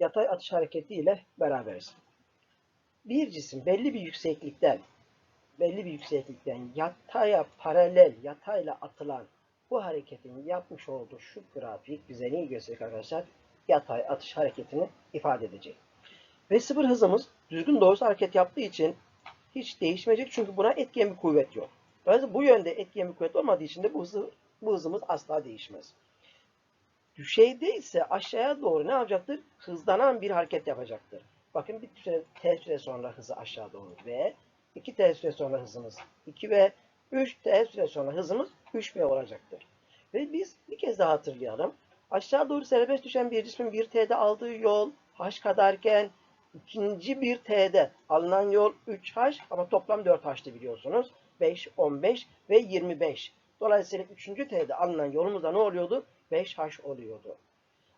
yatay atış hareketi ile beraberiz. Bir cisim belli bir yükseklikten belli bir yükseklikten yataya paralel yatayla atılan bu hareketin yapmış olduğu şu grafik bize neyi gösterecek arkadaşlar? Yatay atış hareketini ifade edecek. Ve sıfır hızımız düzgün doğrusu hareket yaptığı için hiç değişmeyecek çünkü buna etkileyen bir kuvvet yok. Dolayısıyla bu yönde etkileyen bir kuvvet olmadığı için de bu, hızı, bu hızımız asla değişmez. Düşeyde ise aşağıya doğru ne yapacaktır? Hızlanan bir hareket yapacaktır. Bakın bir t süre sonra hızı aşağı doğru ve 2 t süre sonra hızımız 2 ve 3 t süre sonra hızımız 3 v olacaktır. Ve biz bir kez daha hatırlayalım. Aşağı doğru serbest düşen bir cismin 1 t'de aldığı yol h kadarken ikinci bir t'de alınan yol 3h ama toplam 4h'tı biliyorsunuz. 5, 15 ve 25. Dolayısıyla 3. t'de alınan yolumuzda ne oluyordu? 5h oluyordu.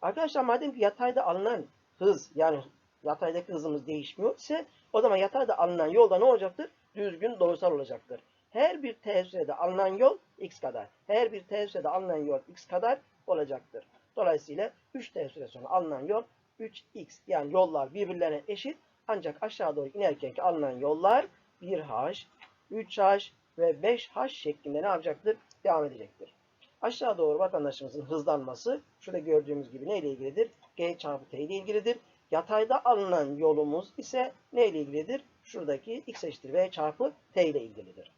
Arkadaşlar madem ki yatayda alınan hız yani yataydaki hızımız değişmiyor ise o zaman yatayda alınan yolda ne olacaktır? Düzgün doğrusal olacaktır. Her bir t sürede alınan yol x kadar. Her bir t sürede alınan yol x kadar olacaktır. Dolayısıyla 3 t süre sonra alınan yol 3x yani yollar birbirlerine eşit ancak aşağı doğru inerken ki alınan yollar 1h, 3h ve 5h şeklinde ne yapacaktır? Devam edecektir. Aşağı doğru vatandaşımızın hızlanması şurada gördüğümüz gibi neyle ilgilidir? G çarpı T ile ilgilidir. Yatayda alınan yolumuz ise neyle ilgilidir? Şuradaki x eşittir v çarpı t ile ilgilidir.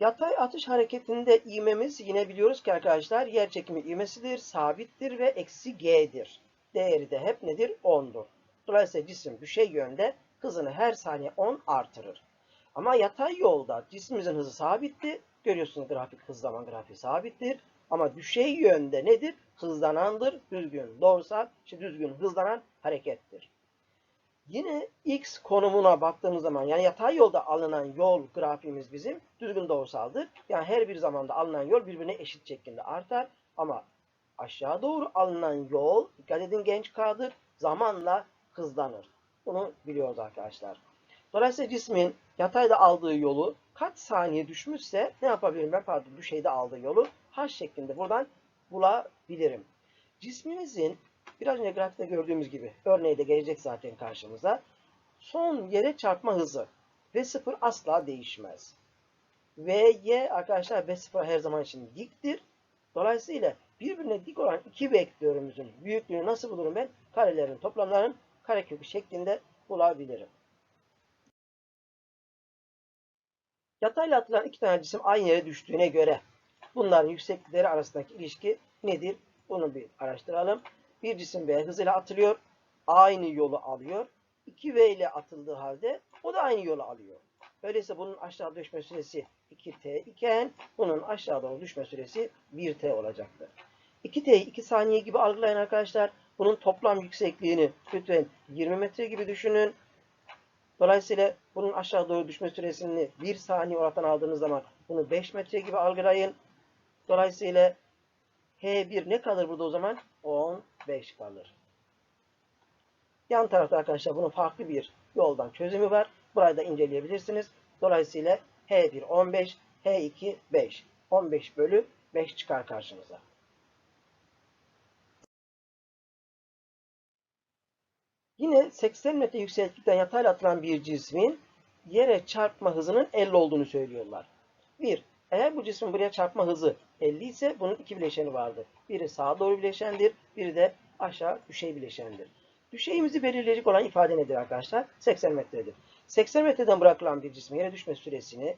Yatay atış hareketinde ivmemiz yine biliyoruz ki arkadaşlar yer çekimi ivmesidir, sabittir ve eksi g'dir. Değeri de hep nedir? 10'dur. Dolayısıyla cisim düşey yönde hızını her saniye 10 artırır. Ama yatay yolda cismimizin hızı sabitti. Görüyorsunuz grafik hız zaman grafiği sabittir. Ama düşey yönde nedir? Hızlanandır. Düzgün, doğrusal, işte düzgün hızlanan harekettir. Yine x konumuna baktığımız zaman yani yatay yolda alınan yol grafiğimiz bizim düzgün doğrusaldır. Yani her bir zamanda alınan yol birbirine eşit şekilde artar. Ama aşağı doğru alınan yol, dikkat edin genç K'dır, zamanla hızlanır. Bunu biliyoruz arkadaşlar. Dolayısıyla cismin yatayda aldığı yolu kaç saniye düşmüşse ne yapabilirim ben? Pardon düşeyde aldığı yolu h şeklinde buradan bulabilirim. Cismimizin biraz önce grafikte gördüğümüz gibi örneği de gelecek zaten karşımıza. Son yere çarpma hızı v sıfır asla değişmez. V, y arkadaşlar v sıfır her zaman için diktir. Dolayısıyla birbirine dik olan iki vektörümüzün büyüklüğünü nasıl bulurum ben? Karelerin toplamlarının karekökü şeklinde bulabilirim. Yatayla atılan iki tane cisim aynı yere düştüğüne göre bunların yükseklikleri arasındaki ilişki nedir? Bunu bir araştıralım. Bir cisim V hızıyla atılıyor. Aynı yolu alıyor. 2V ile atıldığı halde o da aynı yolu alıyor. Öyleyse bunun aşağı düşme süresi 2T iken bunun aşağı doğru düşme süresi 1T olacaktır. 2T'yi 2 saniye gibi algılayın arkadaşlar. Bunun toplam yüksekliğini lütfen 20 metre gibi düşünün. Dolayısıyla bunun aşağı doğru düşme süresini 1 saniye olarak aldığınız zaman bunu 5 metre gibi algılayın. Dolayısıyla H1 ne kalır burada o zaman? 15 kalır. Yan tarafta arkadaşlar bunun farklı bir yoldan çözümü var. Burayı da inceleyebilirsiniz. Dolayısıyla H1 15, H2 5. 15 bölü 5 çıkar karşımıza. Yine 80 metre yükseklikten yatayla atılan bir cismin yere çarpma hızının 50 olduğunu söylüyorlar. 1. Eğer bu cismin buraya çarpma hızı 50 ise bunun iki bileşeni vardır. Biri sağa doğru bileşendir, biri de aşağı düşey bileşendir. Düşeyimizi belirleyecek olan ifade nedir arkadaşlar? 80 metredir. 80 metreden bırakılan bir cismin yere düşme süresini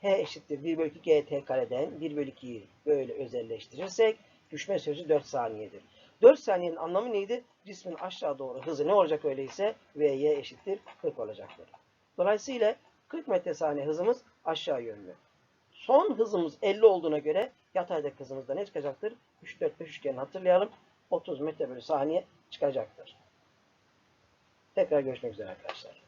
h eşittir 1 bölü 2 gt kareden 1 bölü 2'yi böyle özelleştirirsek düşme süresi 4 saniyedir. 4 saniyenin anlamı neydi? Cismin aşağı doğru hızı ne olacak öyleyse? Vy eşittir 40 olacaktır. Dolayısıyla 40 metre saniye hızımız aşağı yönlü. Son hızımız 50 olduğuna göre yataydaki hızımızda ne çıkacaktır? 3, 4, 5 üçgenini hatırlayalım. 30 metre bölü saniye çıkacaktır. Tekrar görüşmek üzere arkadaşlar.